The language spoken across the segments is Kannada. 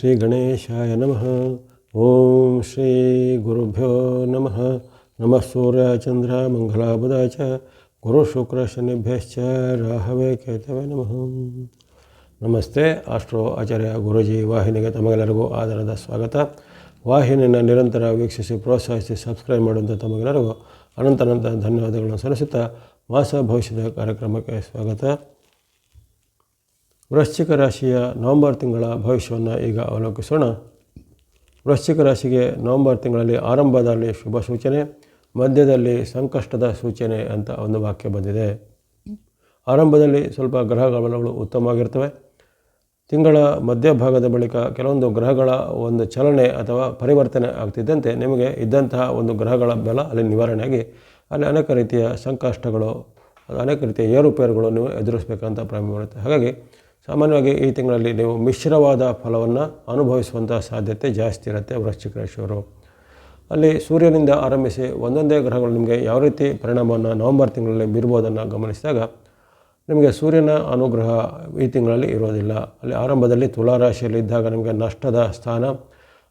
ಶ್ರೀ ಗಣೇಶಾಯ ನಮಃ ಓಂ ಶ್ರೀ ಗುರುಭ್ಯೋ ನಮಃ ನಮಃ ಸೂರ್ಯ ಚಂದ್ರ ಮಂಗಲಾಬುಧ ಚ ಗುರು ಶುಕ್ರ ಶನಿಭ್ಯಶ್ಚ ರಾಹವೇ ಕೇತವೇ ನಮಃ ನಮಸ್ತೆ ಆಸ್ಟ್ರೋ ಆಚಾರ್ಯ ಗುರುಜಿ ವಾಹಿನಿಗೆ ತಮಗೆಲ್ಲರಿಗೂ ಆಧಾರದ ಸ್ವಾಗತ. ವಾಹಿನಿಯನ್ನು ನಿರಂತರ ವೀಕ್ಷಿಸಿ ಪ್ರೋತ್ಸಾಹಿಸಿ ಸಬ್ಸ್ಕ್ರೈಬ್ ಮಾಡುವಂಥ ತಮಗೆಲ್ಲರಿಗೂ ಅನಂತ ಧನ್ಯವಾದಗಳನ್ನು ಸಲ್ಲಿಸುತ್ತಾ ಮಾಸ ಭವಿಷ್ಯದ ಕಾರ್ಯಕ್ರಮಕ್ಕೆ ಸ್ವಾಗತ. ವೃಶ್ಚಿಕ ರಾಶಿಯ ನವೆಂಬರ್ ತಿಂಗಳ ಭವಿಷ್ಯವನ್ನು ಈಗ ಅವಲೋಕಿಸೋಣ. ವೃಶ್ಚಿಕ ರಾಶಿಗೆ ನವೆಂಬರ್ ತಿಂಗಳಲ್ಲಿ ಆರಂಭದಲ್ಲಿ ಶುಭ ಸೂಚನೆ, ಮಧ್ಯದಲ್ಲಿ ಸಂಕಷ್ಟದ ಸೂಚನೆ ಅಂತ ಒಂದು ವಾಕ್ಯ ಬಂದಿದೆ. ಆರಂಭದಲ್ಲಿ ಸ್ವಲ್ಪ ಗ್ರಹಗಳ ಬಲಗಳು ಉತ್ತಮವಾಗಿರ್ತವೆ. ತಿಂಗಳ ಮಧ್ಯಭಾಗದ ಬಳಿಕ ಕೆಲವೊಂದು ಗ್ರಹಗಳ ಒಂದು ಚಲನೆ ಅಥವಾ ಪರಿವರ್ತನೆ ಆಗ್ತಿದ್ದಂತೆ ನಿಮಗೆ ಇದ್ದಂತಹ ಒಂದು ಗ್ರಹಗಳ ಬಲ ಅಲ್ಲಿ ನಿವಾರಣೆಯಾಗಿ ಅಲ್ಲಿ ಅನೇಕ ರೀತಿಯ ಸಂಕಷ್ಟಗಳು, ಅನೇಕ ರೀತಿಯ ಏರುಪೇರುಗಳು ನೀವು ಎದುರಿಸಬೇಕಂತ ಪ್ರಾರಂಭ ಮಾಡುತ್ತೆ. ಹಾಗಾಗಿ ಸಾಮಾನ್ಯವಾಗಿ ಈ ತಿಂಗಳಲ್ಲಿ ನೀವು ಮಿಶ್ರವಾದ ಫಲವನ್ನು ಅನುಭವಿಸುವಂಥ ಸಾಧ್ಯತೆ ಜಾಸ್ತಿ ಇರುತ್ತೆ ವೃಶ್ಚಿಕ ರಾಶಿಯವರು. ಅಲ್ಲಿ ಸೂರ್ಯನಿಂದ ಆರಂಭಿಸಿ ಒಂದೊಂದೇ ಗ್ರಹಗಳು ನಿಮಗೆ ಯಾವ ರೀತಿ ಪರಿಣಾಮವನ್ನು ನವೆಂಬರ್ ತಿಂಗಳಲ್ಲಿ ಬೀರ್ಬೋದನ್ನು ಗಮನಿಸಿದಾಗ ನಿಮಗೆ ಸೂರ್ಯನ ಅನುಗ್ರಹ ಈ ತಿಂಗಳಲ್ಲಿ ಇರೋದಿಲ್ಲ. ಅಲ್ಲಿ ಆರಂಭದಲ್ಲಿ ತುಲಾರಾಶಿಯಲ್ಲಿ ಇದ್ದಾಗ ನಿಮಗೆ ನಷ್ಟದ ಸ್ಥಾನ.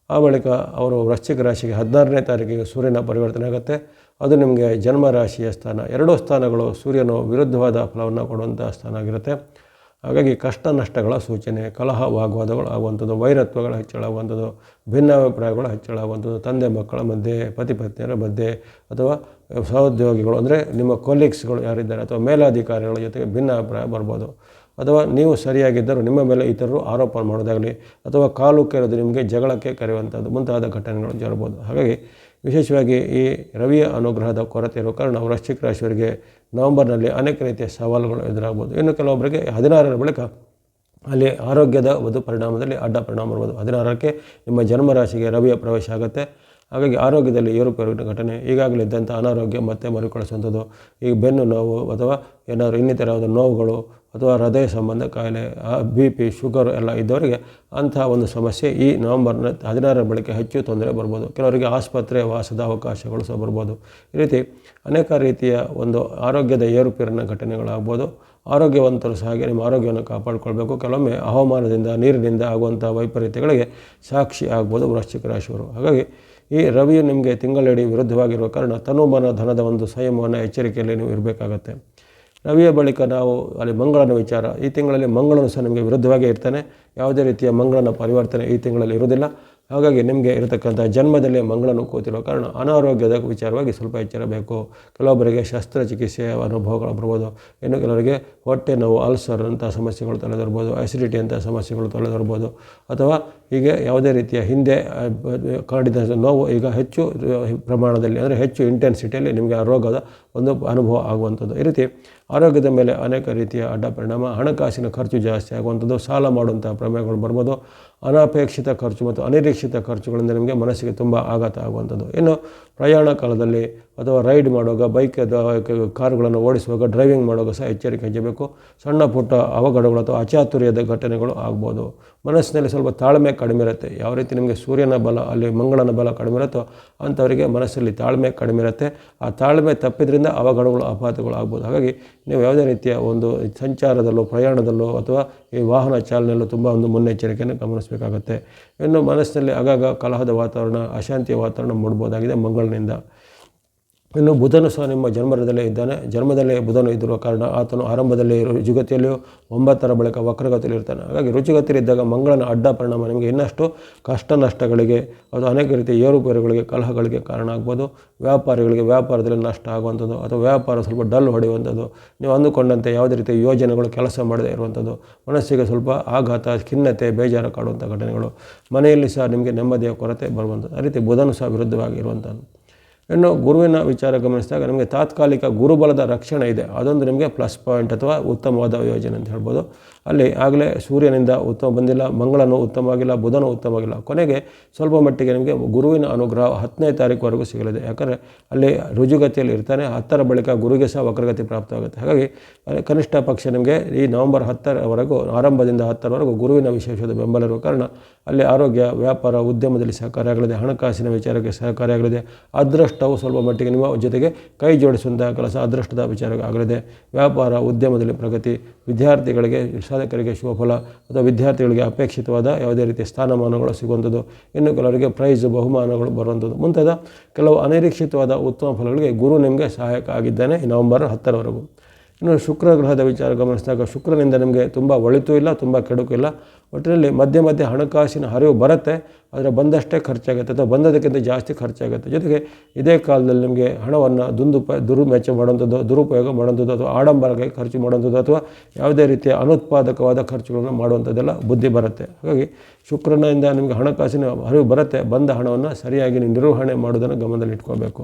ಆ ಬಳಿಕ ಅವರು ವೃಶ್ಚಿಕ ರಾಶಿಗೆ ಹದಿನಾರನೇ ತಾರೀಕಿಗೆ ಸೂರ್ಯನ ಪರಿವರ್ತನೆ ಆಗುತ್ತೆ. ಅದು ನಿಮಗೆ ಜನ್ಮ ರಾಶಿಯ ಸ್ಥಾನ. ಎರಡೂ ಸ್ಥಾನಗಳು ಸೂರ್ಯನು ವಿರುದ್ಧವಾದ ಫಲವನ್ನು ಕೊಡುವಂಥ ಸ್ಥಾನ ಆಗಿರುತ್ತೆ. ಹಾಗಾಗಿ ಕಷ್ಟ ನಷ್ಟಗಳ ಸೂಚನೆ ಕಲಹ ವಾಗ್ವಾದಗಳು ಆಗುವಂಥದ್ದು, ವೈರತ್ವಗಳ ಹೆಚ್ಚಳಾಗುವಂಥದ್ದು, ಭಿನ್ನಾಭಿಪ್ರಾಯಗಳು ಹೆಚ್ಚಳಾಗುವಂಥದ್ದು, ತಂದೆ ಮಕ್ಕಳ ಮಧ್ಯೆ ಪತಿ ಪತ್ನಿಯರ ಮಧ್ಯೆ ಅಥವಾ ಸಹೋದ್ಯೋಗಿಗಳು, ಅಂದರೆ ನಿಮ್ಮ ಕೊಲೀಗ್ಸ್ಗಳು ಯಾರಿದ್ದಾರೆ ಅಥವಾ ಮೇಲಾಧಿಕಾರಿಗಳ ಜೊತೆಗೆ ಭಿನ್ನಾಭಿಪ್ರಾಯ ಬರ್ಬೋದು. ಅಥವಾ ನೀವು ಸರಿಯಾಗಿದ್ದರೂ ನಿಮ್ಮ ಮೇಲೆ ಇತರರು ಆರೋಪ ಮಾಡೋದಾಗಲಿ, ಅಥವಾ ಕಾಲು ಕೆರೆದು ನಿಮಗೆ ಜಗಳಕ್ಕೆ ಕರೆಯುವಂಥದ್ದು ಮುಂತಾದ ಘಟನೆಗಳು ಜರಬಹುದು ಹಾಗಾಗಿ ವಿಶೇಷವಾಗಿ ಈ ರವಿಯ ಅನುಗ್ರಹದ ಕೊರತೆ ಇರೋ ಕಾರಣ ವೃಶ್ಚಿಕ ರಾಶಿಯವರಿಗೆ ನವಂಬರ್ನಲ್ಲಿ ಅನೇಕ ರೀತಿಯ ಸವಾಲುಗಳು ಎದುರಾಗ್ಬೋದು. ಇನ್ನು ಕೆಲವೊಬ್ಬರಿಗೆ ಹದಿನಾರರ ಬಳಿಕ ಅಲ್ಲಿ ಆರೋಗ್ಯದ ಒಂದು ಪರಿಣಾಮದಲ್ಲಿ ಅಡ್ಡ ಪರಿಣಾಮ ಇರ್ಬೋದು. ಹದಿನಾರಕ್ಕೆ ನಿಮ್ಮ ಜನ್ಮರಾಶಿಗೆ ರವಿಯ ಪ್ರವೇಶ ಆಗುತ್ತೆ. ಹಾಗಾಗಿ ಆರೋಗ್ಯದಲ್ಲಿ ಏರುಪೇರಿನ ಘಟನೆ ಈಗಾಗಲೇ ಇದ್ದಂಥ ಅನಾರೋಗ್ಯ ಮತ್ತೆ ಮರುಕಳಿಸುವಂಥದ್ದು. ಈ ಬೆನ್ನು ನೋವು ಅಥವಾ ಏನಾದರೂ ಇನ್ನಿತರವಾದ ನೋವುಗಳು ಅಥವಾ ಹೃದಯ ಸಂಬಂಧ ಕಾಯಿಲೆ ಬಿ ಪಿ ಶುಗರ್ ಎಲ್ಲ ಇದ್ದವರಿಗೆ ಅಂತಹ ಒಂದು ಸಮಸ್ಯೆ ಈ ನವಂಬರ್ನ ಹದಿನಾರರ ಬಳಿಕ ಹೆಚ್ಚು ತೊಂದರೆ ಬರ್ಬೋದು. ಕೆಲವರಿಗೆ ಆಸ್ಪತ್ರೆ ವಾಸದ ಅವಕಾಶಗಳು ಸಹ ಬರ್ಬೋದು. ಈ ರೀತಿ ಅನೇಕ ರೀತಿಯ ಒಂದು ಆರೋಗ್ಯದ ಏರುಪೇರಿನ ಘಟನೆಗಳಾಗ್ಬೋದು. ಆರೋಗ್ಯವಂತರು ಸಹ ಹಾಗೆ ನಿಮ್ಮ ಆರೋಗ್ಯವನ್ನು ಕಾಪಾಡಿಕೊಳ್ಬೇಕು. ಕೆಲವೊಮ್ಮೆ ಹವಾಮಾನದಿಂದ, ನೀರಿನಿಂದ ಆಗುವಂಥ ವೈಪರೀತ್ಯಗಳಿಗೆ ಸಾಕ್ಷಿ ಆಗ್ಬೋದು ವೃಶ್ಚಿಕ ರಾಶಿಯವರು. ಹಾಗಾಗಿ ಈ ರವಿಯು ನಿಮಗೆ ತಿಂಗಳಡಿ ವಿರುದ್ಧವಾಗಿರುವ ಕಾರಣ ತನುಮನ ಧನದ ಒಂದು ಸಂಯಮವನ್ನು ಎಚ್ಚರಿಕೆಯಲ್ಲಿ ನೀವು ಇರಬೇಕಾಗತ್ತೆ. ರವಿಯ ಬಳಿಕ ನಾವು ಅಲ್ಲಿ ಮಂಗಳನ ವಿಚಾರ, ಈ ತಿಂಗಳಲ್ಲಿ ಮಂಗಳನು ಸಹ ನಿಮಗೆ ವಿರುದ್ಧವಾಗಿ ಇರ್ತಾನೆ. ಯಾವುದೇ ರೀತಿಯ ಮಂಗಳನ ಪರಿವರ್ತನೆ ಈ ತಿಂಗಳಲ್ಲಿ ಇರುವುದಿಲ್ಲ. ಹಾಗಾಗಿ ನಿಮಗೆ ಇರತಕ್ಕಂಥ ಜನ್ಮದಲ್ಲಿ ಮಂಗಳನು ಕೂತಿರೋ ಕಾರಣ ಅನಾರೋಗ್ಯದ ವಿಚಾರವಾಗಿ ಸ್ವಲ್ಪ ಎಚ್ಚರಬೇಕು. ಕೆಲವೊಬ್ಬರಿಗೆ ಶಸ್ತ್ರಚಿಕಿತ್ಸೆಯ ಅನುಭವಗಳು ಬರ್ಬೋದು. ಇನ್ನು ಕೆಲವರಿಗೆ ಹೊಟ್ಟೆ ನೋವು, ಅಲ್ಸರ್ ಅಂಥ ಸಮಸ್ಯೆಗಳು ತಲೆದರ್ಬೋದು ಆಸಿಡಿಟಿ ಅಂತ ಸಮಸ್ಯೆಗಳು ತಲೆದರ್ಬೋದು. ಅಥವಾ ಹೀಗೆ ಯಾವುದೇ ರೀತಿಯ ಹಿಂದೆ ಕಾಡಿದ ನೋವು ಈಗ ಹೆಚ್ಚು ಪ್ರಮಾಣದಲ್ಲಿ ಅಂದರೆ ಹೆಚ್ಚು ಇಂಟೆನ್ಸಿಟಿಯಲ್ಲಿ ನಿಮಗೆ ಆ ರೋಗದ ಒಂದು ಅನುಭವ ಆಗುವಂಥದ್ದು. ಈ ರೀತಿ ಆರೋಗ್ಯದ ಮೇಲೆ ಅನೇಕ ರೀತಿಯ ಅಡ್ಡ ಪರಿಣಾಮ, ಹಣಕಾಸಿನ ಖರ್ಚು ಜಾಸ್ತಿ ಆಗುವಂಥದ್ದು, ಸಾಲ ಮಾಡುವಂಥ ಪ್ರಮೇಯಗಳು ಬರ್ಬೋದು. ಅನಪೇಕ್ಷಿತ ಖರ್ಚು ಮತ್ತು ಅನಿರೀಕ್ಷಿತ ಖರ್ಚುಗಳಿಂದ ನಿಮಗೆ ಮನಸ್ಸಿಗೆ ತುಂಬ ಆಘಾತ ಆಗುವಂಥದ್ದು. ಇನ್ನು ಪ್ರಯಾಣ ಕಾಲದಲ್ಲಿ ಅಥವಾ ರೈಡ್ ಮಾಡುವಾಗ ಬೈಕ್ ಕಾರುಗಳನ್ನು ಓಡಿಸುವಾಗ ಡ್ರೈವಿಂಗ್ ಮಾಡುವಾಗ ಸಹ ಎಚ್ಚರಿಕೆ ಹಂಚಬೇಕು ಸಣ್ಣ ಪುಟ್ಟ ಅವಘಡಗಳು ಅಥವಾ ಅಚಾತುರ್ಯದ ಘಟನೆಗಳು ಆಗ್ಬೋದು. ಮನಸ್ಸಿನಲ್ಲಿ ಸ್ವಲ್ಪ ತಾಳ್ಮೆ ಕಡಿಮೆ ಇರುತ್ತೆ. ಯಾವ ರೀತಿ ನಿಮಗೆ ಸೂರ್ಯನ ಬಲ, ಅಲ್ಲಿ ಮಂಗಳನ ಬಲ ಕಡಿಮೆ ಇರುತ್ತೋ ಅಂಥವರಿಗೆ ಮನಸ್ಸಲ್ಲಿ ತಾಳ್ಮೆ ಕಡಿಮೆ ಇರುತ್ತೆ. ಆ ತಾಳ್ಮೆ ತಪ್ಪಿದ್ರಿಂದ ಅವಘಡಗಳು, ಅಪಘಾತಗಳು ಆಗ್ಬೋದು. ಹಾಗಾಗಿ ನೀವು ಯಾವುದೇ ರೀತಿಯ ಒಂದು ಸಂಚಾರದಲ್ಲೋ, ಪ್ರಯಾಣದಲ್ಲೋ ಅಥವಾ ಈ ವಾಹನ ಚಾಲನೆಯಲ್ಲೂ ತುಂಬ ಒಂದು ಮುನ್ನೆಚ್ಚರಿಕೆಯನ್ನು ಗಮನಿಸಬೇಕಾಗುತ್ತೆ. ಇನ್ನು ಮನಸ್ಸಿನಲ್ಲಿ ಆಗಾಗ ಕಲಹದ ವಾತಾವರಣ, ಅಶಾಂತಿಯ ವಾತಾವರಣ ಮೂಡ್ಬೋದಾಗಿದೆ ಮಂಗಳನಿಂದ. ಇನ್ನು ಬುಧನು ಸಹ ನಿಮ್ಮ ಜನ್ಮರದಲ್ಲೇ ಇದ್ದಾನೆ. ಜನ್ಮದಲ್ಲೇ ಬುಧನು ಇದ್ದಿರುವ ಕಾರಣ ಆತನು ಆರಂಭದಲ್ಲಿ ರುಜುಗತಿಯಲ್ಲಿಯೂ ಒಂಬತ್ತರ ಬಳಿಕ ವಕ್ರಗತಿಯಲ್ಲಿ ಇರ್ತಾನೆ. ಹಾಗಾಗಿ ರುಚಿಗತಿಯಲ್ಲಿದ್ದಾಗ ಮಂಗಳನ ಅಡ್ಡ ಪರಿಣಾಮ ನಿಮಗೆ ಇನ್ನಷ್ಟು ಕಷ್ಟ ನಷ್ಟಗಳಿಗೆ, ಅದು ಅನೇಕ ರೀತಿಯ ಏರುಪೇರುಗಳಿಗೆ, ಕಲಹಗಳಿಗೆ ಕಾರಣ ಆಗ್ಬೋದು. ವ್ಯಾಪಾರಿಗಳಿಗೆ ವ್ಯಾಪಾರದಲ್ಲಿ ನಷ್ಟ ಆಗುವಂಥದ್ದು, ಅಥವಾ ವ್ಯಾಪಾರ ಸ್ವಲ್ಪ ಡಲ್ ಹೊಡೆಯುವಂಥದ್ದು, ನೀವು ಅಂದುಕೊಂಡಂತೆ ಯಾವುದೇ ರೀತಿಯ ಯೋಜನೆಗಳು ಕೆಲಸ ಮಾಡದೇ ಇರುವಂಥದ್ದು, ಮನಸ್ಸಿಗೆ ಸ್ವಲ್ಪ ಆಘಾತ, ಖಿನ್ನತೆ, ಬೇಜಾರು ಕಾಡುವಂಥ ಘಟನೆಗಳು ಮನೆಯಲ್ಲಿ ಸಹ ನಿಮಗೆ ನೆಮ್ಮದಿಯ ಕೊರತೆ ಬರುವಂಥದ್ದು. ಆ ರೀತಿ ಬುಧನು ಸಹ ವಿರುದ್ಧವಾಗಿರುವಂಥದ್ದು ಇನ್ನು ಗುರುವಿನ ವಿಚಾರ ಗಮನಿಸಿದಾಗ ನಿಮಗೆ ತಾತ್ಕಾಲಿಕ ಗುರುಬಲದ ರಕ್ಷಣೆ ಇದೆ. ಅದೊಂದು ನಿಮಗೆ ಪ್ಲಸ್ ಪಾಯಿಂಟ್ ಅಥವಾ ಉತ್ತಮವಾದ ಯೋಜನೆ ಅಂತ ಹೇಳ್ಬೋದು. ಅಲ್ಲಿ ಆಗಲೇ ಸೂರ್ಯನಿಂದ ಉತ್ತಮ ಬಂದಿಲ್ಲ, ಮಂಗಳನು ಉತ್ತಮವಾಗಿಲ್ಲ ಬುಧನು ಉತ್ತಮವಾಗಿಲ್ಲ ಕೊನೆಗೆ ಸ್ವಲ್ಪ ಮಟ್ಟಿಗೆ ನಿಮಗೆ ಗುರುವಿನ ಅನುಗ್ರಹ ಹತ್ತನೇ ತಾರೀಕುವರೆಗೂ ಸಿಗಲಿದೆ. ಯಾಕಂದರೆ ಅಲ್ಲಿ ರುಜುಗತಿಯಲ್ಲಿ ಇರ್ತಾನೆ, ಹತ್ತರ ಬಳಿಕ ಗುರುಗೆ ಸಹ ವಕ್ರಗತಿ ಪ್ರಾಪ್ತವಾಗುತ್ತೆ. ಹಾಗಾಗಿ ಕನಿಷ್ಠ ಪಕ್ಷ ನಿಮಗೆ ಈ ನವೆಂಬರ್ ಹತ್ತರವರೆಗೂ, ಆರಂಭದಿಂದ ಹತ್ತರವರೆಗೂ ಗುರುವಿನ ವಿಶೇಷದ ಬೆಂಬಲ ಇರುವ ಕಾರಣ ಅಲ್ಲಿ ಆರೋಗ್ಯ, ವ್ಯಾಪಾರ, ಉದ್ಯಮದಲ್ಲಿ ಸಹಕಾರಿಯಾಗಲಿದೆ, ಹಣಕಾಸಿನ ವಿಚಾರಕ್ಕೆ ಸಹಕಾರಿಯಾಗಲಿದೆ. ಅದೃಷ್ಟವು ಸ್ವಲ್ಪ ಮಟ್ಟಿಗೆ ನಿಮ್ಮ ಜೊತೆಗೆ ಕೈ ಜೋಡಿಸುವಂತಹ ಕೆಲಸ, ಅದೃಷ್ಟದ ವಿಚಾರ ಆಗಲಿದೆ. ವ್ಯಾಪಾರ, ಉದ್ಯಮದಲ್ಲಿ ಪ್ರಗತಿ, ವಿದ್ಯಾರ್ಥಿಗಳಿಗೆ ಸಾಧಕರಿಗೆ ಶುಭಫಲ ಅಥವಾ ವಿದ್ಯಾರ್ಥಿಗಳಿಗೆ ಅಪೇಕ್ಷಿತವಾದ ಯಾವುದೇ ರೀತಿಯ ಸ್ಥಾನಮಾನಗಳು ಸಿಗುವಂಥದ್ದು. ಇನ್ನು ಕೆಲವರಿಗೆ ಪ್ರೈಸ್, ಬಹುಮಾನಗಳು ಬರುವಂಥದ್ದು. ಮುಂತಾದ ಕೆಲವು ಅನಿರೀಕ್ಷಿತವಾದ ಉತ್ತಮ ಫಲಗಳಿಗೆ ಗುರು ನಿಮಗೆ ಸಹಾಯಕ ಆಗಿದ್ದಾನೆ ನವೆಂಬರ್ ಹತ್ತರವರೆಗೂ. ಇನ್ನು ಶುಕ್ರ ಗ್ರಹದ ವಿಚಾರ ಗಮನಿಸಿದಾಗ ಶುಕ್ರನಿಂದ ನಿಮಗೆ ತುಂಬ ಒಳಿತು ಇಲ್ಲ, ತುಂಬ ಕೆಡುಕು ಇಲ್ಲ. ಒಟ್ಟಿನಲ್ಲಿ ಮಧ್ಯೆ ಮಧ್ಯೆ ಹಣಕಾಸಿನ ಹರಿವು ಬರುತ್ತೆ, ಆದರೆ ಬಂದಷ್ಟೇ ಖರ್ಚಾಗುತ್ತೆ ಅಥವಾ ಬಂದದಕ್ಕಿಂತ ಜಾಸ್ತಿ ಖರ್ಚಾಗುತ್ತೆ. ಜೊತೆಗೆ ಇದೇ ಕಾಲದಲ್ಲಿ ನಿಮಗೆ ಹಣವನ್ನು ದುಂದುಪ ದುರ್ಮೆಚ್ಚ ಮಾಡುವಂಥದ್ದು, ದುರುಪಯೋಗ ಮಾಡುವಂಥದ್ದು ಅಥವಾ ಆಡಂಬರಕ್ಕೆ ಖರ್ಚು ಮಾಡುವಂಥದ್ದು ಅಥವಾ ಯಾವುದೇ ರೀತಿಯ ಅನುತ್ಪಾದಕವಾದ ಖರ್ಚುಗಳನ್ನು ಮಾಡುವಂಥದ್ದೆಲ್ಲ ಬುದ್ಧಿ ಬರುತ್ತೆ. ಹಾಗಾಗಿ ಶುಕ್ರನಿಂದ ನಿಮಗೆ ಹಣಕಾಸಿನ ಹರಿವು ಬರುತ್ತೆ, ಬಂದ ಹಣವನ್ನು ಸರಿಯಾಗಿ ನಿರ್ವಹಣೆ ಮಾಡೋದನ್ನು ಗಮನದಲ್ಲಿ ಇಟ್ಕೋಬೇಕು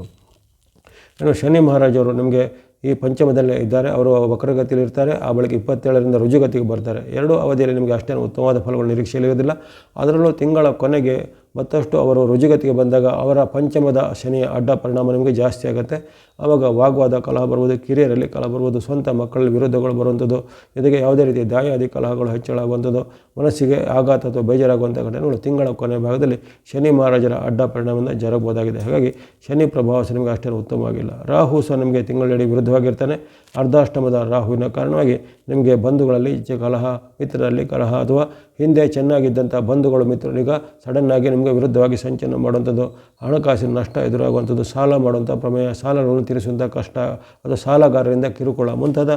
ಇನ್ನು ಶನಿ ಮಹಾರಾಜವರು ನಿಮಗೆ ಈ ಪಂಚಮದಲ್ಲೇ ಇದ್ದಾರೆ. ಅವರು ವಕ್ರಗತಿಯಲ್ಲಿ ಇರ್ತಾರೆ ಆ ಬಳಿಕ ಇಪ್ಪತ್ತೇಳರಿಂದ ರುಜುಗತಿಗೆ ಬರ್ತಾರೆ. ಎರಡೂ ಅವಧಿಯಲ್ಲಿ ನಿಮಗೆ ಅಷ್ಟೇನು ಉತ್ತಮವಾದ ಫಲಗಳು ನಿರೀಕ್ಷೆಯಲ್ಲಿ ಇರೋದಿಲ್ಲ ಅದರಲ್ಲೂ ತಿಂಗಳ ಕೊನೆಗೆ ಮತ್ತಷ್ಟು ಅವರು ರುಜುಗತಿಗೆ ಬಂದಾಗ ಅವರ ಪಂಚಮದ ಶನಿಯ ಅಡ್ಡ ಪರಿಣಾಮ ನಿಮಗೆ ಜಾಸ್ತಿ ಆಗುತ್ತೆ. ಆವಾಗ ವಾಗ್ವಾದ ಕಲಹ ಬರುವುದು, ಕಿರಿಯರಲ್ಲಿ ಕಲಹ ಬರುವುದು, ಸ್ವಂತ ಮಕ್ಕಳ ವಿರುದ್ಧಗಳು ಬರುವಂಥದ್ದು ಜೊತೆಗೆ ಯಾವುದೇ ರೀತಿಯ ದಾಯಾದಿ ಕಲಹಗಳು ಹೆಚ್ಚಳಾಗುವಂಥದ್ದು ಮನಸ್ಸಿಗೆ ಆಘಾತ ಅಥವಾ ಬೇಜಾರಾಗುವಂಥ ಘಟನೆಗಳು ತಿಂಗಳ ಕೊನೆ ಭಾಗದಲ್ಲಿ ಶನಿ ಮಹಾರಾಜರ ಅಡ್ಡ ಪರಿಣಾಮದಿಂದ ಜರಗಬಹುದಾಗಿದೆ. ಹಾಗಾಗಿ ಶನಿ ಪ್ರಭಾವ ನಿಮಗೆ ಅಷ್ಟೇ ಉತ್ತಮವಾಗಿಲ್ಲ ರಾಹು ಸಹ ನಿಮಗೆ ತಿಂಗಳಡಿ ವಿರುದ್ಧವಾಗಿರ್ತಾನೆ. ಅರ್ಧಾಷ್ಟಮದ ರಾಹುವಿನ ಕಾರಣವಾಗಿ ನಿಮಗೆ ಬಂಧುಗಳಲ್ಲಿ ಕಲಹ, ಮಿತ್ರರಲ್ಲಿ ಕಲಹ ಅಥವಾ ಹಿಂದೆ ಚೆನ್ನಾಗಿದ್ದಂಥ ಬಂಧುಗಳು ಮಿತ್ರರೀಗ ಸಡನ್ನಾಗಿ ನಿಮಗೆ ವಿರುದ್ಧವಾಗಿ ಸಂಚಲನ ಮಾಡುವಂಥದ್ದು, ಹಣಕಾಸಿನ ನಷ್ಟ ಎದುರಾಗುವಂಥದ್ದು, ಸಾಲ ಮಾಡುವಂಥ ಪ್ರಮೇಯ, ಸಾಲಗಳನ್ನು ತೀರಿಸುವಂಥ ಕಷ್ಟ ಅಥವಾ ಸಾಲಗಾರರಿಂದ ಕಿರುಕುಳ, ಮುಂತಾದ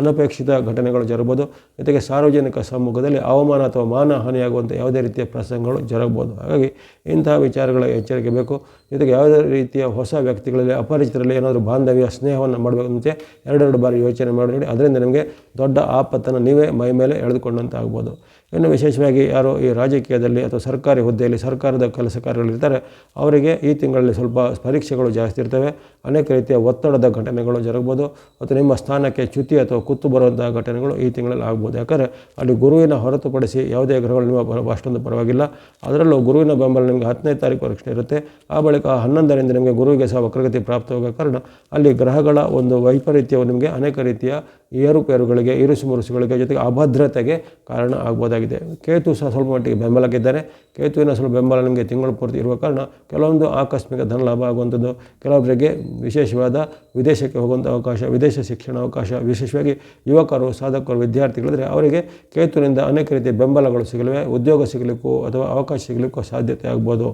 ಅನಪೇಕ್ಷಿತ ಘಟನೆಗಳು ಜರಬಹುದು ಜೊತೆಗೆ ಸಾರ್ವಜನಿಕ ಸಮ್ಮುಖದಲ್ಲಿ ಅವಮಾನ ಅಥವಾ ಮಾನ ಹಾನಿಯಾಗುವಂಥ ಯಾವುದೇ ರೀತಿಯ ಪ್ರಸಂಗಗಳು ಜರಗಬಹುದು ಹಾಗಾಗಿ ಇಂತಹ ವಿಚಾರಗಳ ಎಚ್ಚರಿಕೆ ಬೇಕು. ಜೊತೆಗೆ ಯಾವುದೇ ರೀತಿಯ ಹೊಸ ವ್ಯಕ್ತಿಗಳಲ್ಲಿ, ಅಪರಿಚಿತರಲ್ಲಿ ಏನಾದರೂ ಬಾಂಧವ್ಯ, ಸ್ನೇಹವನ್ನು ಮಾಡಬೇಕಂತೆ ಎರಡೆರಡು ಬಾರಿ ಯೋಚನೆ ಮಾಡಿ ಅದರಿಂದ ನಿಮಗೆ ದೊಡ್ಡ ಆಪತ್ತನ್ನು ನೀವೇ ಮೈ ಮೇಲೆ ಎಳೆದುಕೊಂಡಂತೆ ಆಗ್ಬೋದು ಇನ್ನು ವಿಶೇಷವಾಗಿ ಯಾರು ಈ ರಾಜಕೀಯದಲ್ಲಿ ಅಥವಾ ಸರ್ಕಾರಿ ಹುದ್ದೆಯಲ್ಲಿ ಸರ್ಕಾರದ ಕೆಲಸ ಕಾರ್ಯಗಳಿರ್ತಾರೆ, ಅವರಿಗೆ ಈ ತಿಂಗಳಲ್ಲಿ ಸ್ವಲ್ಪ ಪರೀಕ್ಷೆಗಳು ಜಾಸ್ತಿ ಇರ್ತವೆ. ಅನೇಕ ರೀತಿಯ ಒತ್ತಡದ ಘಟನೆಗಳು ಜರಗ್ಬೋದು. ಅಥವಾ ನಿಮ್ಮ ಸ್ಥಾನಕ್ಕೆ ಚ್ಯುತಿ ಅಥವಾ ಕುತ್ತು ಬರುವಂತಹ ಘಟನೆಗಳು ಈ ತಿಂಗಳಲ್ಲಿ ಆಗ್ಬೋದು. ಯಾಕಂದರೆ ಅಲ್ಲಿ ಗುರುವಿನ ಹೊರತುಪಡಿಸಿ ಯಾವುದೇ ಗ್ರಹಗಳು ನಿಮ್ಮ ಅಷ್ಟೊಂದು ಪರವಾಗಿಲ್ಲ. ಅದರಲ್ಲೂ ಗುರುವಿನ ಬೆಂಬಲ ನಿಮಗೆ ಹತ್ತನೇ ತಾರೀಕು ಪರೀಕ್ಷೆ ಇರುತ್ತೆ. ಆ ಬಳಿಕ ಹನ್ನೊಂದರಿಂದ ನಿಮಗೆ ಗುರುವಿಗೆ ಸಹ ವಕ್ರಗತಿ ಪ್ರಾಪ್ತವಾಗೋ ಕಾರಣ ಅಲ್ಲಿ ಗ್ರಹಗಳ ಒಂದು ವೈಪರೀತ್ಯವು ನಿಮಗೆ ಅನೇಕ ರೀತಿಯ ಏರುಪೇರುಗಳಿಗೆ ಇರುಸು ಮುರುಸುಗಳಿಗೆ ಜೊತೆಗೆ ಅಭದ್ರತೆಗೆ ಕಾರಣ ಆಗ್ಬೋದಾಗಿದೆ. ಕೇತು ಸಹ ಸ್ವಲ್ಪ ಮಟ್ಟಿಗೆ ಬೆಂಬಲಕ್ಕಿದ್ದಾರೆ. ಕೇತುವಿನ ಸ್ವಲ್ಪ ಬೆಂಬಲ ನಿಮಗೆ ತಿಂಗಳು ಪೂರ್ತಿ ಇರುವ ಕಾರಣ ಕೆಲವೊಂದು ಆಕಸ್ಮಿಕ ಧನ ಲಾಭ ಆಗುವಂಥದ್ದು, ಕೆಲವೊಬ್ಬರಿಗೆ ವಿಶೇಷವಾದ ವಿದೇಶಕ್ಕೆ ಹೋಗುವಂಥ ಅವಕಾಶ, ವಿದೇಶ ಶಿಕ್ಷಣ ಅವಕಾಶ, ವಿಶೇಷವಾಗಿ ಯುವಕರು, ಸಾಧಕರು, ವಿದ್ಯಾರ್ಥಿಗಳಿದ್ರೆ ಅವರಿಗೆ ಕೇತುವಿನಿಂದ ಅನೇಕ ರೀತಿಯ ಬೆಂಬಲಗಳು ಸಿಗಲಿವೆ. ಉದ್ಯೋಗ ಸಿಗಲಿಕ್ಕೂ ಅಥವಾ ಅವಕಾಶ ಸಿಗಲಿಕ್ಕೂ ಸಾಧ್ಯತೆ ಆಗ್ಬೋದು.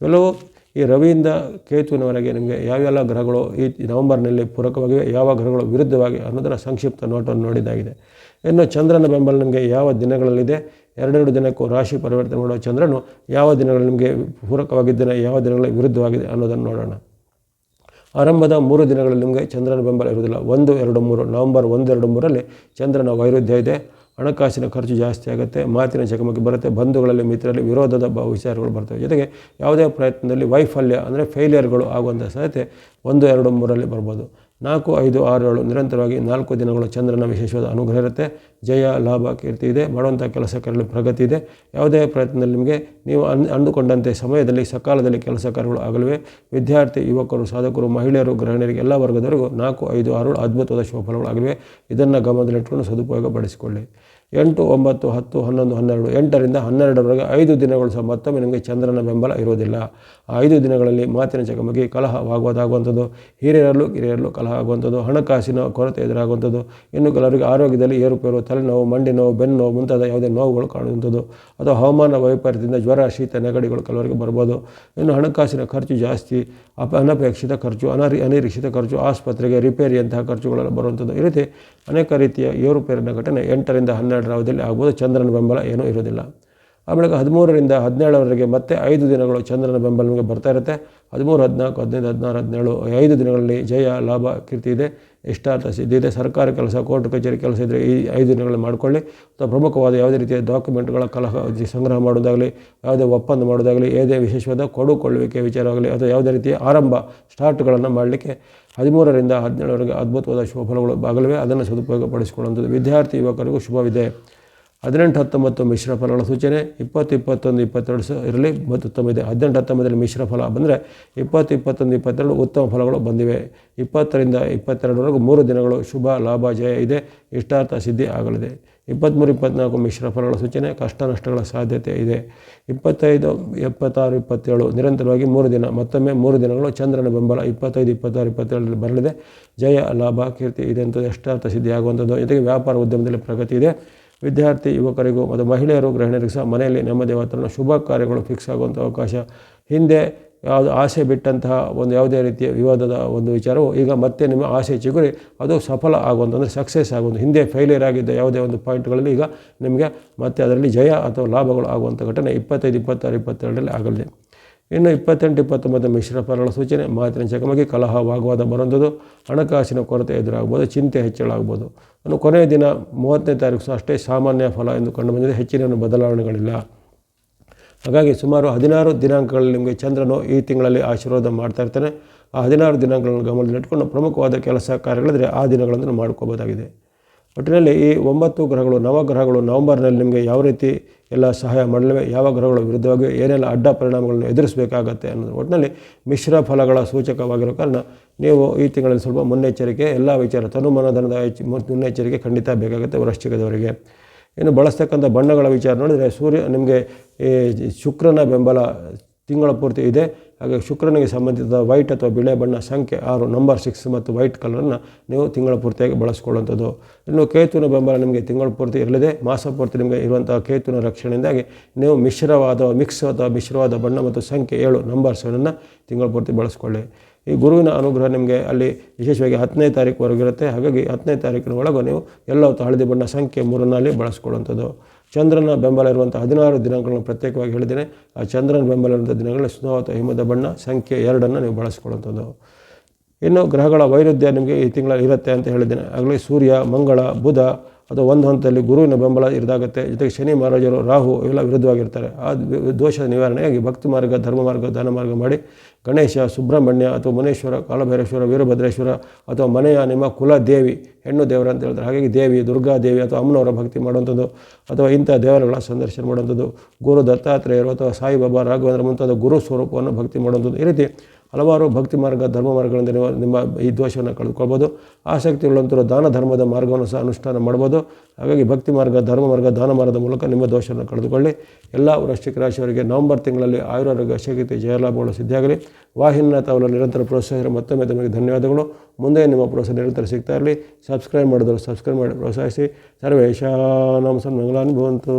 ಇವೆಲ್ಲವೂ ಈ ರವಿಯಿಂದ ಕೇತುವಿನವರೆಗೆ ನಿಮಗೆ ಯಾವೆಲ್ಲ ಗ್ರಹಗಳು ಈ ನವೆಂಬರ್ನಲ್ಲಿ ಪೂರಕವಾಗಿವೆ, ಯಾವ ಗ್ರಹಗಳು ವಿರುದ್ಧವಾಗಿ ಅನ್ನೋದರ ಸಂಕ್ಷಿಪ್ತ ನೋಟವನ್ನು ನೋಡಿದ್ದಾಗಿದೆ. ಇನ್ನು ಚಂದ್ರನ ಬೆಂಬಲ ನಿಮಗೆ ಯಾವ ದಿನಗಳಲ್ಲಿದೆ? ಎರಡೆರಡು ದಿನಕ್ಕೂ ರಾಶಿ ಪರಿವರ್ತನೆ ಮಾಡುವ ಚಂದ್ರನು ಯಾವ ದಿನಗಳು ನಿಮಗೆ ಪೂರಕವಾಗಿದ್ದಾನೆ, ಯಾವ ದಿನಗಳಲ್ಲಿ ವಿರುದ್ಧವಾಗಿದೆ ಅನ್ನೋದನ್ನು ನೋಡೋಣ. ಆರಂಭದ ಮೂರು ದಿನಗಳಲ್ಲಿ ನಿಮಗೆ ಚಂದ್ರನ ಬೆಂಬಲ ಇರುವುದಿಲ್ಲ. ಒಂದು, ಎರಡು, ಮೂರು, ನವೆಂಬರ್ ಒಂದೆರಡು ಎರಡು, ಮೂರರಲ್ಲಿ ಚಂದ್ರನ ವೈರುಧ್ಯ ಇದೆ. ಹಣಕಾಸಿನ ಖರ್ಚು ಜಾಸ್ತಿ ಆಗುತ್ತೆ, ಮಾತಿನ ಚಕಮಕಿ ಬರುತ್ತೆ, ಬಂಧುಗಳಲ್ಲಿ ಮಿತ್ರರಲ್ಲಿ ವಿರೋಧದ ಬ ವಿಚಾರಗಳು ಬರ್ತವೆ. ಜೊತೆಗೆ ಯಾವುದೇ ಪ್ರಯತ್ನದಲ್ಲಿ ವೈಫಲ್ಯ ಅಂದರೆ ಫೇಲಿಯರ್ಗಳು ಆಗುವಂಥ ಸಾಧ್ಯತೆ ಒಂದು, ಎರಡು, ಮೂರರಲ್ಲಿ ಬರ್ಬೋದು. ನಾಲ್ಕು, ಐದು, ಆರು, ಏಳು ನಿರಂತರವಾಗಿ ನಾಲ್ಕು ದಿನಗಳು ಚಂದ್ರನ ವಿಶೇಷವಾದ ಅನುಗ್ರಹ ಇರುತ್ತೆ. ಜಯ, ಲಾಭ, ಕೀರ್ತಿ ಇದೆ. ಮಾಡುವಂಥ ಕೆಲಸ ಕಾರ್ಯಗಳು ಪ್ರಗತಿ ಇದೆ. ಯಾವುದೇ ಪ್ರಯತ್ನದಲ್ಲಿ ನಿಮಗೆ ನೀವು ಅನ್ ಅಂದುಕೊಂಡಂತೆ ಸಮಯದಲ್ಲಿ, ಸಕಾಲದಲ್ಲಿ ಕೆಲಸ ಕಾರ್ಯಗಳು ಆಗಲಿವೆ. ವಿದ್ಯಾರ್ಥಿ, ಯುವಕರು, ಸಾಧಕರು, ಮಹಿಳೆಯರು, ಗೃಹಿಣಿಯರಿಗೆ ಎಲ್ಲ ವರ್ಗದವರೆಗೂ ನಾಲ್ಕು, ಐದು, ಆರು ಅದ್ಭುತವಾದ ಶುಭಫಲಗಳು ಆಗಲಿವೆ. ಇದನ್ನು ಗಮನದಲ್ಲಿಟ್ಟುಕೊಂಡು ಸದುಪಯೋಗ ಪಡಿಸಿಕೊಳ್ಳಿ. ಎಂಟು, ಒಂಬತ್ತು, ಹತ್ತು, ಹನ್ನೊಂದು, ಹನ್ನೆರಡು, ಎಂಟರಿಂದ ಹನ್ನೆರಡರವರೆಗೆ ಐದು ದಿನಗಳು ಸಹ ಮತ್ತೊಮ್ಮೆ ನಿಮಗೆ ಚಂದ್ರನ ಬೆಂಬಲ ಇರುವುದಿಲ್ಲ. ಐದು ದಿನಗಳಲ್ಲಿ ಮಾತಿನ ಚಕಮಕಿ ಕಲಹವಾಗುವುದಾಗುವಂಥದ್ದು. ಹಿರಿಯರಲ್ಲೂ ಕಿರಿಯರಲ್ಲೂ ಕಲಹ ಆಗುವಂಥದ್ದು ಹಣಕಾಸಿನ ಕೊರತೆ ಎದುರಾಗುವಂಥದ್ದು. ಇನ್ನು ಕೆಲವರಿಗೆ ಆರೋಗ್ಯದಲ್ಲಿ ಏರುಪೇರು, ತಲೆನೋವು ಮಂಡಿ ನೋವು ಬೆನ್ನು ನೋವು ಮುಂತಾದ ಯಾವುದೇ ನೋವುಗಳು ಕಾಣುವಂಥದ್ದು. ಅಥವಾ ಹವಾಮಾನ ವೈಪರೀತ್ಯದಿಂದ ಜ್ವರ, ಶೀತ, ನೆಗಡಿಗಳು ಕೆಲವರಿಗೆ ಬರ್ಬೋದು. ಇನ್ನು ಹಣಕಾಸಿನ ಖರ್ಚು ಜಾಸ್ತಿ, ಅಪ ಅನಪೇಕ್ಷಿತ ಖರ್ಚು, ಅನರಿ ಅನಿರೀಕ್ಷಿತ ಖರ್ಚು, ಆಸ್ಪತ್ರೆಗೆ ರಿಪೇರಿಯಂತಹ ಖರ್ಚುಗಳೆಲ್ಲ ಬರುವಂಥದ್ದು. ಈ ರೀತಿ ಅನೇಕ ರೀತಿಯ ಏರುಪೇರಿನ ಘಟನೆ ಎಂಟರಿಂದ ಹನ್ನೆರಡರ ಅವಧಿಯಲ್ಲಿ ಆಗ್ಬೋದು. ಚಂದ್ರನ ಬೆಂಬಲ ಏನೂ ಇರೋದಿಲ್ಲ ಆ ಬಳಿಕ ಹದಿಮೂರರಿಂದ ಹದಿನೇಳರವರೆಗೆ ಮತ್ತೆ ಐದು ದಿನಗಳು ಚಂದ್ರನ ಬೆಂಬಲ ನಿಮಗೆ ಬರ್ತಾ ಇರುತ್ತೆ. ಹದಿಮೂರು, ಹದಿನಾಲ್ಕು, ಹದಿನೈದು, ಹದಿನಾರು, ಹದಿನೇಳು, ಐದು ದಿನಗಳಲ್ಲಿ ಜಯ, ಲಾಭ, ಕೀರ್ತಿ ಇದೆ. ಇಷ್ಟಾರ್ಥ ಸಿದ್ಧಿ ಇದೆ. ಸರ್ಕಾರಿ ಕೆಲಸ, ಕೋರ್ಟ್, ಕಚೇರಿ ಕೆಲಸ ಇದ್ದರೆ ಈ ಐದು ದಿನಗಳಲ್ಲಿ ಮಾಡಿಕೊಳ್ಳಿ. ಅಥವಾ ಪ್ರಮುಖವಾದ ಯಾವುದೇ ರೀತಿಯ ಡಾಕ್ಯುಮೆಂಟ್ಗಳ ಕಲಹ ಸಂಗ್ರಹ ಮಾಡೋದಾಗಲಿ ಯಾವುದೇ ಒಪ್ಪಂದ ಮಾಡೋದಾಗಲಿ ಯಾವುದೇ ವಿಶೇಷವಾದ ಕೊಡುಕೊಳ್ಳುವಿಕೆ ವಿಚಾರವಾಗಲಿ, ಅಥವಾ ಯಾವುದೇ ರೀತಿಯ ಆರಂಭ ಸ್ಟಾರ್ಟ್ಗಳನ್ನು ಮಾಡಲಿಕ್ಕೆ ಹದಿಮೂರರಿಂದ ಹದಿನೇಳರವರೆಗೆ ಅದ್ಭುತವಾದ ಶುಭ ಫಲಗಳು ಆಗಲಿವೆ ಅದನ್ನು ಸದುಪಯೋಗ ಪಡಿಸಿಕೊಳ್ಳುವಂಥದ್ದು ವಿದ್ಯಾರ್ಥಿ ಯುವಕರಿಗೂ ಶುಭವಿದೆ. ಹದಿನೆಂಟು ಹತ್ತೊಂಬತ್ತು ಮಿಶ್ರ ಫಲಗಳ ಸೂಚನೆ, ಇಪ್ಪತ್ತು ಇಪ್ಪತ್ತೊಂದು, ಇಪ್ಪತ್ತೆರಡು ಸಹ ಇರಲಿ ಮತ್ತು ಇದೆ ಹದಿನೆಂಟು ಹತ್ತೊಂಬತ್ತರಲ್ಲಿ ಮಿಶ್ರ ಫಲ ಬಂದರೆ ಇಪ್ಪತ್ತು ಇಪ್ಪತ್ತೊಂದು, ಇಪ್ಪತ್ತೆರಡು ಉತ್ತಮ ಫಲಗಳು ಬಂದಿವೆ. ಇಪ್ಪತ್ತರಿಂದ ಇಪ್ಪತ್ತೆರಡರವರೆಗೂ ಮೂರು ದಿನಗಳು ಶುಭ, ಲಾಭ, ಜಯ ಇದೆ. ಇಷ್ಟಾರ್ಥ ಸಿದ್ಧಿ ಆಗಲಿದೆ. ಇಪ್ಪತ್ತ್ಮೂರು, ಇಪ್ಪತ್ತ್ನಾಲ್ಕು ಮಿಶ್ರ ಫಲಗಳ ಸೂಚನೆ, ಕಷ್ಟ ನಷ್ಟಗಳ ಸಾಧ್ಯತೆ ಇದೆ. ಇಪ್ಪತ್ತೈದು, ಎಪ್ಪತ್ತಾರು, ಇಪ್ಪತ್ತೇಳು ನಿರಂತರವಾಗಿ ಮೂರು ದಿನ, ಮತ್ತೊಮ್ಮೆ ಮೂರು ದಿನಗಳು ಚಂದ್ರನ ಬೆಂಬಲ, ಇಪ್ಪತ್ತೈದು, ಇಪ್ಪತ್ತಾರು, ಇಪ್ಪತ್ತೇಳರಲ್ಲಿ ಬರಲಿದೆ. ಜಯ, ಲಾಭ, ಕೀರ್ತಿ ಇದೆ ಅಂತ ಎಷ್ಟಾರ್ಥ ಸಿದ್ಧಿ ಆಗುವಂಥದ್ದು. ಜೊತೆಗೆ ವ್ಯಾಪಾರ ಉದ್ಯಮದಲ್ಲಿ ಪ್ರಗತಿ ಇದೆ. ವಿದ್ಯಾರ್ಥಿ, ಯುವಕರಿಗೂ ಮತ್ತು ಮಹಿಳೆಯರು ಗೃಹಿಣಿಯರಿಗೂ ಸಹ ಮನೆಯಲ್ಲಿ ನೆಮ್ಮದಿ ವಾತಾವರಣ ಶುಭ ಕಾರ್ಯಗಳು ಫಿಕ್ಸ್ ಆಗುವಂಥ ಅವಕಾಶ. ಹಿಂದೆ ಯಾವುದು ಆಸೆ ಬಿಟ್ಟಂತಹ ಒಂದು ಯಾವುದೇ ರೀತಿಯ ವಿವಾದದ ಒಂದು ವಿಚಾರವು, ಈಗ ಮತ್ತೆ ನಿಮ್ಮ ಆಸೆ ಚಿಗುರಿ, ಅದು ಸಫಲ ಆಗುವಂಥ, ಅಂದರೆ ಸಕ್ಸಸ್ ಆಗುವಂಥ, ಹಿಂದೆ ಫೇಲಿಯರ್ ಆಗಿದ್ದ ಯಾವುದೇ ಒಂದು ಪಾಯಿಂಟ್ಗಳಲ್ಲಿ ಈಗ ನಿಮಗೆ ಮತ್ತೆ ಅದರಲ್ಲಿ ಜಯ ಅಥವಾ ಲಾಭಗಳು ಆಗುವಂಥ ಘಟನೆ ಇಪ್ಪತ್ತೈದು, ಇಪ್ಪತ್ತಾರು, ಇಪ್ಪತ್ತೆರಡರಲ್ಲಿ ಆಗಲಿದೆ. ಇನ್ನು ಇಪ್ಪತ್ತೆಂಟು, ಇಪ್ಪತ್ತೊಂಬತ್ತು ಮಿಶ್ರ ಫಲಗಳ ಸೂಚನೆ. ಮಾತಿನ ಚಕಮಕಿ, ಕಲಹ, ವಾಗ್ವಾದ ಹಣಕಾಸಿನ ಕೊರತೆ ಎದುರಾಗ್ಬೋದು, ಚಿಂತೆ ಹೆಚ್ಚಳ ಆಗ್ಬೋದು ಇನ್ನು ಕೊನೆಯ ದಿನ, ಮೂವತ್ತನೇ ತಾರೀಕು ಅಷ್ಟೇ ಸಾಮಾನ್ಯ ಫಲ ಎಂದು ಕಂಡು ಬಂದಿದೆ ಹೆಚ್ಚಿನ ಬದಲಾವಣೆಗಳಿಲ್ಲ. ಹಾಗಾಗಿ ಸುಮಾರು ಹದಿನಾರು ದಿನಾಂಕಗಳಲ್ಲಿ ನಿಮಗೆ ಚಂದ್ರನು ಈ ತಿಂಗಳಲ್ಲಿ ಆಶೀರ್ವಾದ ಮಾಡ್ತಾ ಇರ್ತಾನೆ. ಆ ಹದಿನಾರು ದಿನಾಂಕಗಳನ್ನು ಗಮನದಲ್ಲಿಟ್ಕೊಂಡು ಪ್ರಮುಖವಾದ ಕೆಲಸ ಕಾರ್ಯಗಳಿದ್ರೆ ಆ ದಿನಗಳನ್ನು ಮಾಡ್ಕೋಬೋದಾಗಿದೆ. ಒಟ್ಟಿನಲ್ಲಿ ಈ ಒಂಬತ್ತು ಗ್ರಹಗಳು ನವಗ್ರಹಗಳು ನವಂಬರ್ನಲ್ಲಿ ನಿಮಗೆ ಯಾವ ರೀತಿ ಎಲ್ಲ ಸಹಾಯ ಮಾಡಲಿವೆ, ಯಾವ ಗ್ರಹಗಳ ವಿರುದ್ಧವಾಗಿ ಏನೆಲ್ಲ ಅಡ್ಡ ಪರಿಣಾಮಗಳನ್ನು ಎದುರಿಸಬೇಕಾಗತ್ತೆ ಅನ್ನೋದು. ಒಟ್ಟಿನಲ್ಲಿ ಮಿಶ್ರ ಫಲಗಳ ಸೂಚಕವಾಗಿರೋ ಕಾರಣ ನೀವು ಈ ತಿಂಗಳಲ್ಲಿ ಸ್ವಲ್ಪ ಮುನ್ನೆಚ್ಚರಿಕೆ, ಎಲ್ಲ ವಿಚಾರ ತನುಮನಧನದ ಮುನ್ನೆಚ್ಚರಿಕೆ ಖಂಡಿತ ಬೇಕಾಗುತ್ತೆ ವೃಶ್ಚಿಕದವರಿಗೆ. ಇನ್ನು ಬಳಸ್ತಕ್ಕಂಥ ಬಣ್ಣಗಳ ವಿಚಾರ ನೋಡಿದರೆ ಸೂರ್ಯ ನಿಮಗೆ ಈ ಶುಕ್ರನ ಬೆಂಬಲ ತಿಂಗಳ ಪೂರ್ತಿ ಇದೆ. ಹಾಗೆ ಶುಕ್ರನಿಗೆ ಸಂಬಂಧಿಸಿದ ವೈಟ್ ಅಥವಾ ಬಿಳೆ ಬಣ್ಣ ಸಂಖ್ಯೆ ಆರು ನಂಬರ್ ಸಿಕ್ಸ್ ಮತ್ತು ವೈಟ್ ಕಲರನ್ನು ನೀವು ತಿಂಗಳ ಪೂರ್ತಿಯಾಗಿ ಬಳಸ್ಕೊಳ್ಳುವಂಥದ್ದು. ಇನ್ನು ಕೇತುವಿನ ಬೆಂಬಲ ನಿಮಗೆ ತಿಂಗಳ ಪೂರ್ತಿ ಇರಲಿದೆ. ಮಾಸ ಪೂರ್ತಿ ನಿಮಗೆ ಇರುವಂಥ ಕೇತುವಿನ ರಕ್ಷಣೆಯಿಂದಾಗಿ ನೀವು ಮಿಶ್ರವಾದ ಮಿಕ್ಸ್ ಅಥವಾ ಮಿಶ್ರವಾದ ಬಣ್ಣ ಮತ್ತು ಸಂಖ್ಯೆ ಏಳು ನಂಬರ್ ಸೆವೆನನ್ನು ತಿಂಗಳ ಪೂರ್ತಿ ಬಳಸ್ಕೊಳ್ಳಿ. ಈ ಗುರುವಿನ ಅನುಗ್ರಹ ನಿಮಗೆ ಅಲ್ಲಿ ವಿಶೇಷವಾಗಿ ಹತ್ತನೇ ಇರುತ್ತೆ. ಹಾಗಾಗಿ ಹತ್ತನೇ ತಾರೀಕಿನ ಒಳಗೆ ನೀವು ಎಲ್ಲ ಹಳದಿ ಬಣ್ಣ ಸಂಖ್ಯೆ ಮೂರನ್ನಲ್ಲಿ ಬಳಸ್ಕೊಳ್ಳುವಂಥದ್ದು. ಚಂದ್ರನ ಬೆಂಬಲ ಇರುವಂಥ ಹದಿನಾರು ದಿನಗಳನ್ನು ಪ್ರತ್ಯೇಕವಾಗಿ ಹೇಳಿದ್ದೇನೆ. ಆ ಚಂದ್ರನ ಬೆಂಬಲ ಇರುವಂಥ ದಿನಗಳಲ್ಲಿ ಸ್ನೋ ಅಥವಾ ಹಿಮದ ಬಣ್ಣ, ಸಂಖ್ಯೆ ಎರಡನ್ನು ನೀವು ಬಳಸ್ಕೊಳ್ಳುವಂಥದ್ದು. ಇನ್ನು ಗ್ರಹಗಳ ವೈರುಧ್ಯ ನಿಮಗೆ ಈ ತಿಂಗಳಲ್ಲಿ ಇರುತ್ತೆ ಅಂತ ಹೇಳಿದ್ದೇನೆ. ಆಗಲೇ ಸೂರ್ಯ, ಮಂಗಳ, ಬುಧ ಅಥವಾ ಒಂದು ಹಂತದಲ್ಲಿ ಗುರುವಿನ ಬೆಂಬಲ ಇರದಾಗುತ್ತೆ. ಜೊತೆಗೆ ಶನಿ ಮಹಾರಾಜರು ರಾಹು ಇವೆಲ್ಲ ವಿರುದ್ಧವಾಗಿರ್ತಾರೆ. ಆ ದೋಷ ನಿವಾರಣೆಯಾಗಿ ಭಕ್ತಿ ಮಾರ್ಗ, ಧರ್ಮ ಮಾರ್ಗ, ದಾನ ಮಾರ್ಗ ಮಾಡಿ ಗಣೇಶ, ಸುಬ್ರಹ್ಮಣ್ಯ ಅಥವಾ ಮುನೇಶ್ವರ, ಕಾಲಭೈರೇಶ್ವರ, ವೀರಭದ್ರೇಶ್ವರ ಅಥವಾ ಮನೆಯ ನಿಮ್ಮ ಕುಲ ದೇವಿ, ಹೆಣ್ಣು ದೇವರ ಅಂತ ಹೇಳ್ತಾರೆ ಹಾಗಾಗಿ ದೇವಿ, ದುರ್ಗಾ ದೇವಿ ಅಥವಾ ಅಮ್ಮನವರ ಭಕ್ತಿ ಮಾಡುವಂಥದ್ದು ಅಥವಾ ಇಂಥ ದೇವರುಗಳ ಸಂದರ್ಶನ ಮಾಡುವಂಥದ್ದು, ಗುರು ದತ್ತಾತ್ರೇಯರು ಅಥವಾ ಸಾಯಿಬಾಬಾ ರಾಘವೇಂದ್ರ ಮುಂತಾದ ಗುರು ಸ್ವರೂಪವನ್ನು ಭಕ್ತಿ ಮಾಡುವಂಥದ್ದು ಈ ರೀತಿ ಹಲವಾರು ಭಕ್ತಿ ಮಾರ್ಗ, ಧರ್ಮ ಮಾರ್ಗಗಳಿಂದ ನೀವು ನಿಮ್ಮ ಈ ದೋಷವನ್ನು ಕಳೆದುಕೊಳ್ಬೋದು. ಆಸಕ್ತಿ ಉಳ್ಳಂತಿರೋ ದಾನ ಧರ್ಮದ ಮಾರ್ಗವನ್ನು ಸಹ ಅನುಷ್ಠಾನ ಮಾಡ್ಬೋದು. ಹಾಗಾಗಿ ಭಕ್ತಿ ಮಾರ್ಗ, ಧರ್ಮ ಮಾರ್ಗ, ದಾನ ಮಾರ್ಗದ ಮೂಲಕ ನಿಮ್ಮ ದೋಷವನ್ನು ಕಳೆದುಕೊಳ್ಳಿ. ಎಲ್ಲ ವೃಶ್ಚಿಕ ರಾಶಿಯವರಿಗೆ ನವೆಂಬರ್ ತಿಂಗಳಲ್ಲಿ ಆಯುರಾರೋಗ್ಯ, ಶಕ್ತಿ ಜಯಲಾಭಗಳು ಸಿದ್ಧಿಯಾಗಲಿ. ವಾಹಿನಿನ ತಾವಲ ನಿರಂತರ ಪ್ರೋತ್ಸಾಹ ಮತ್ತೊಮ್ಮೆ ತಮಗೆ ಧನ್ಯವಾದಗಳು. ಮುಂದೆ ನಿಮ್ಮ ಪ್ರೋತ್ಸಾಹ ನಿರಂತರ ಸಿಗ್ತಾ ಇರಲಿ. ಸಬ್ಸ್ಕ್ರೈಬ್ ಮಾಡಿದ್ರು ಸಬ್ಸ್ಕ್ರೈಬ್ ಮಾಡಿ ಪ್ರೋತ್ಸಾಹಿಸಿ. ಸರ್ವೇಶಾನಾಮ ಸನ್ಮಂಗಲಾನುಭವಂತು